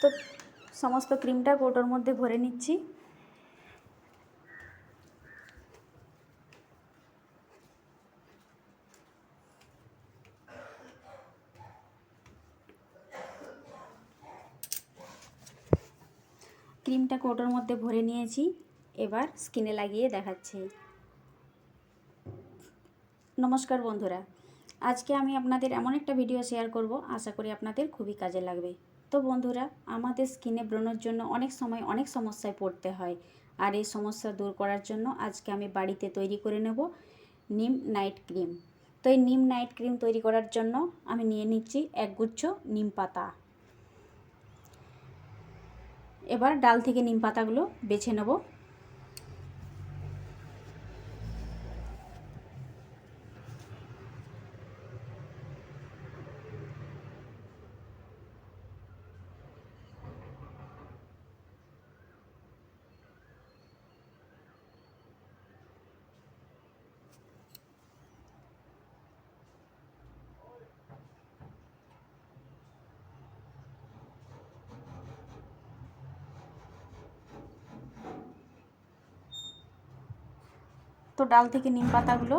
তো সমস্ত ক্রিমটা কৌটোর মধ্যে ভরে নিচ্ছি। ক্রিমটা কৌটোর মধ্যে ভরে নিয়েছি। এবার স্কিনে লাগিয়ে দেখাচ্ছি। নমস্কার বন্ধুরা, আজকে আমি আপনাদের এমন একটা ভিডিও শেয়ার করব, আশা করি আপনাদের খুবই কাজে লাগবে। তো বন্ধুরা, আমাদের স্কিনে ব্রণের জন্য অনেক সময় অনেক সমস্যায় পড়তে হয়। আর এই সমস্যা দূর করার জন্য আজকে আমি বাড়িতে তৈরি করে নেব নিম নাইট ক্রিম তো এই নিম নাইট ক্রিম তৈরি করার জন্য আমি নিয়ে নিচ্ছি এক গুচ্ছ নিম পাতা। এবার ডাল থেকে নিম পাতাগুলো বেছে নেব। তো ডাল থেকে নিম পাতাগুলো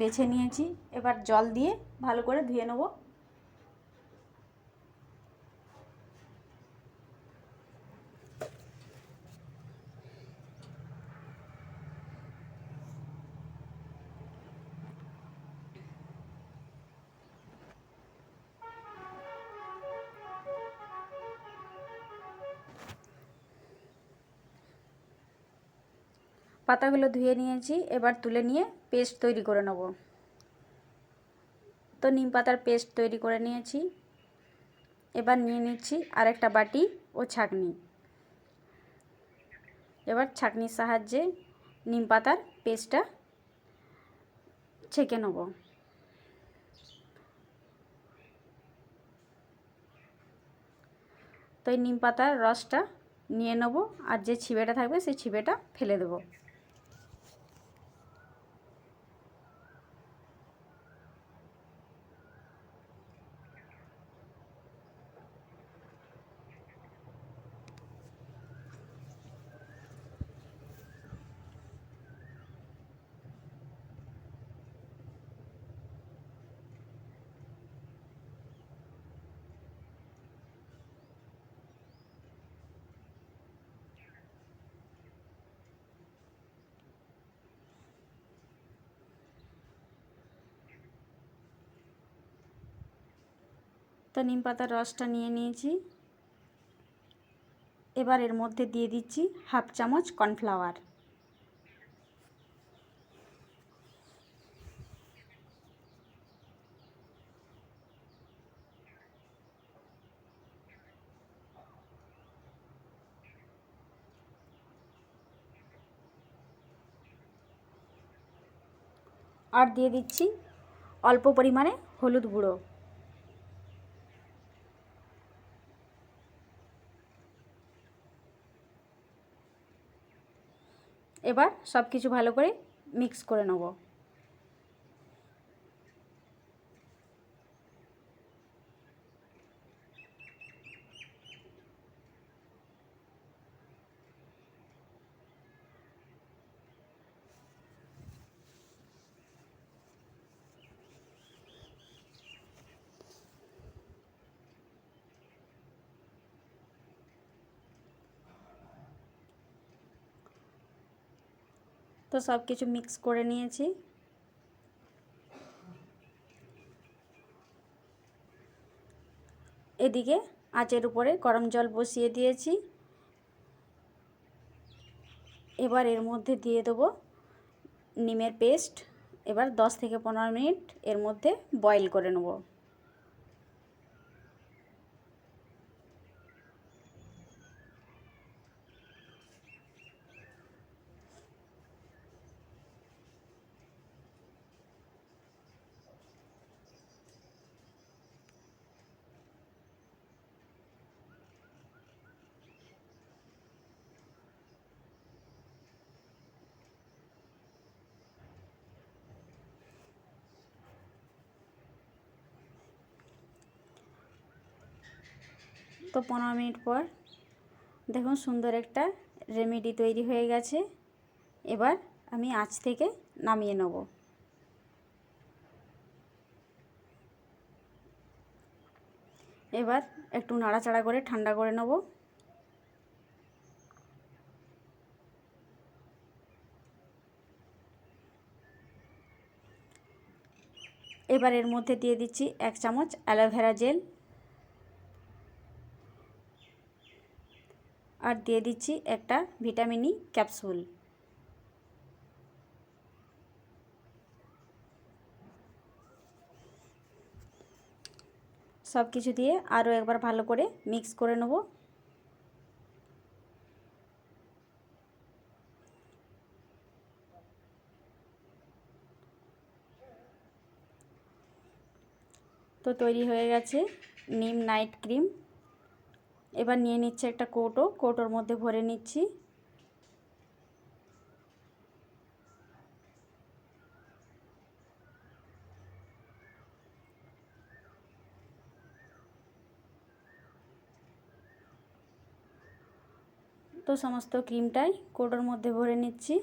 বেছে নিয়েছি। এবার জল দিয়ে ভালো করে ধুয়ে নেব। পাতাগুলো ধুয়ে নিয়েছি, এবার তুলে নিয়ে পেস্ট তৈরি করে নেব। তো নিম পাতার পেস্ট তৈরি করে নিয়েছি। এবার নিয়ে নিচ্ছি আরেকটা বাটি ও ছাকনি। এবার ছাকনির সাহায্যে নিম পাতার পেস্টটা ছেঁকে নেব। তো এই নিম পাতার রসটা নিয়ে নেব, আর যে ছিবেটা থাকবে সেই ছিবেটা ফেলে দেবো। তো নিম পাতার রসটা নিয়ে নিয়েছি। এবার এর মধ্যে দিয়ে দিচ্ছি হাফ চামচ কর্নফ্লাওয়ার। আর দিয়ে দিচ্ছি অল্প পরিমাণে হলুদ গুঁড়ো। এবার সব কিছু ভালো করে মিক্স করে নেব। তো সব কিছু মিক্স করে নিয়েছি। এদিকে আঁচের উপরে গরম জল বসিয়ে দিয়েছি। এবার এর মধ্যে দিয়ে দেবো নিমের পেস্ট এবার 10 থেকে পনেরো মিনিট এর মধ্যে বয়েল করে নেব। তো পনেরো মিনিট পর দেখুন সুন্দর একটা রেমেডি তৈরি হয়ে গেছে। এবার আমি আঁচ থেকে নামিয়ে নেব। এবার একটু নাড়াচাড়া করে ঠান্ডা করে নেব। এবার এর মধ্যে দিয়ে দিচ্ছি এক চামচ অ্যালোভেরা জেল। আর দিয়ে দিচ্ছি একটা ভিটামিনি ক্যাপসুল। সব কিছু দিয়ে আরও একবার ভালো করে মিক্স করে নেব। তো তৈরি হয়ে গেছে নিম নাইট ক্রিম। এবার নিয়ে নিচ্ছে একটা কৌটো, কৌটোর মধ্যে ভরে নিচ্ছি। তো সমস্ত ক্রিমটাই কৌটোর মধ্যে ভরে নিচ্ছি।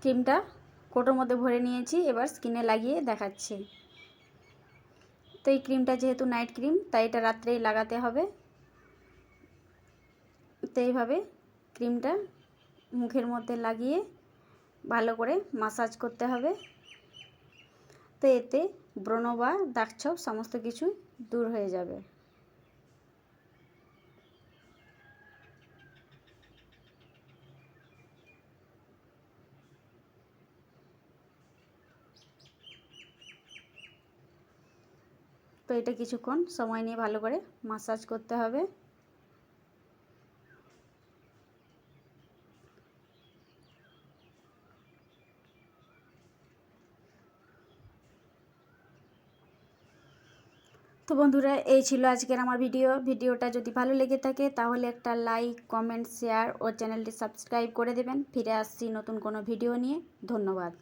ক্রিমটা কোটোর মধ্যে ভরে নিয়েছি, এবার স্কিনে লাগিয়ে দেখাচ্ছি। তো এই ক্রিমটা যেহেতু নাইট ক্রিম তাই এটা রাত্রেই লাগাতে হবে। তো এইভাবে ক্রিমটা মুখের মধ্যে লাগিয়ে ভালো করে মাসাজ করতে হবে। তো এতে ব্রণ বা দাগছপ সমস্ত কিছু দূর হয়ে যাবে। তো এটা কিছুক্ষণ সময় নিয়ে ভালো করে মাসাজ করতে হবে। তো বন্ধুরা, এই ছিল আজকের আমার ভিডিও। ভিডিওটা যদি ভালো লেগে থাকে, তাহলে একটা লাইক কমেন্ট শেয়ার ও চ্যানেলটি সাবস্ক্রাইব করে দেবেন। ফিরে আসছি নতুন কোনো ভিডিও নিয়ে। ধন্যবাদ।